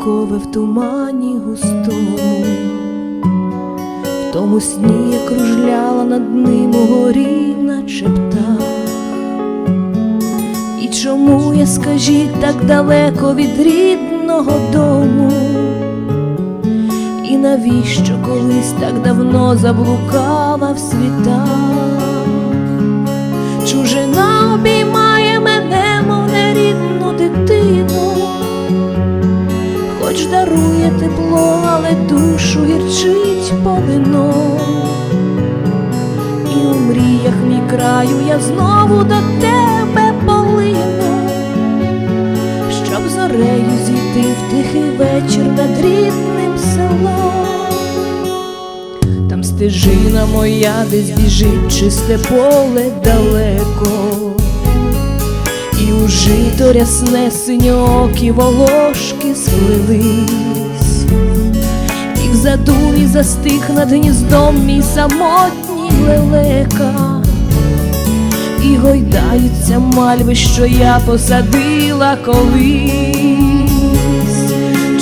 казкове в тумані густому, в тому сні я кружляла над ним угорі, наче птах. І чому я, скажіть, так далеко від рідного дому? І навіщо колись так давно заблукала в світах? Хоч дарує тепло, але душу гірчить полино. І у мріях мій краю я знову до тебе полину, щоб зорею зійти в тихий вечір над рідним селом. Там стежина моя десь біжить, чисте поле далеко, жито рясне синьокі волошки сплелись, і в задумі застиг над гніздом мій самотній лелека, і гойдаються мальви, що я посадила колись.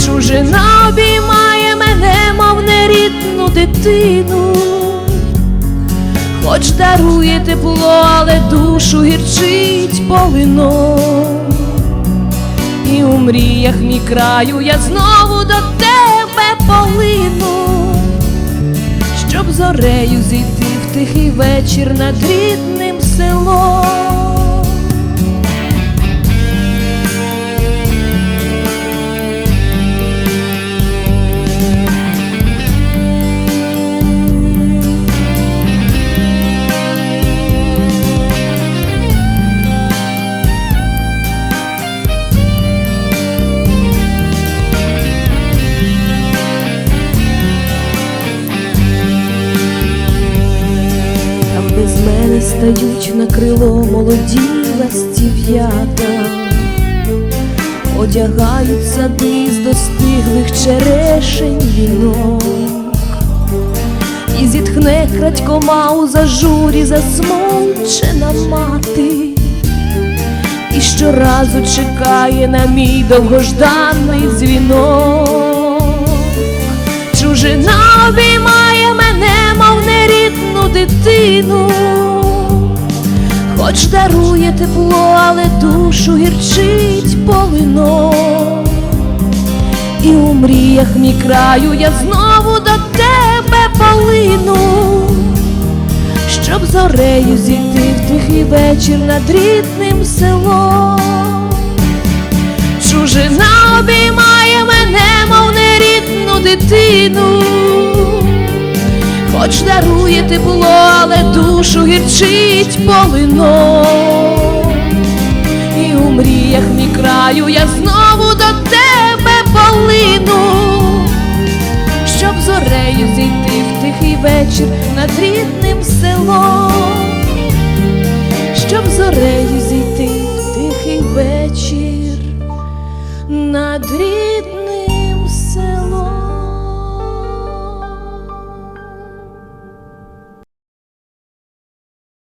Чужина обіймає мене, мов нерідну дитину, хоч дарує тепло, але душу гірчить полино. І у мріях мій краю я знову до тебе полину, щоб зорею зійти в тихий вечір над рідним селом. Стають на крило молоді ластів'ята, одягають сади з достиглих черешень вінок, і зітхне крадькома у зажурі засмучена мати, і щоразу чекає на мій довгожданий дзвінок. Чужина обіймає мене, мов нерідну дитину, хоч дарує тепло, але душу гірчить полино. І у мріях мій краю я знову до тебе полину, щоб зорею зійти в тихий вечір над рідним селом. Чужина обіймає мене, мов нерідну дитину, хоч дарує тепло, але душу гірчить полино. І у мріях мій краю я знову до тебе полину, щоб зорею зійти в тихий вечір над рідним селом, щоб зорею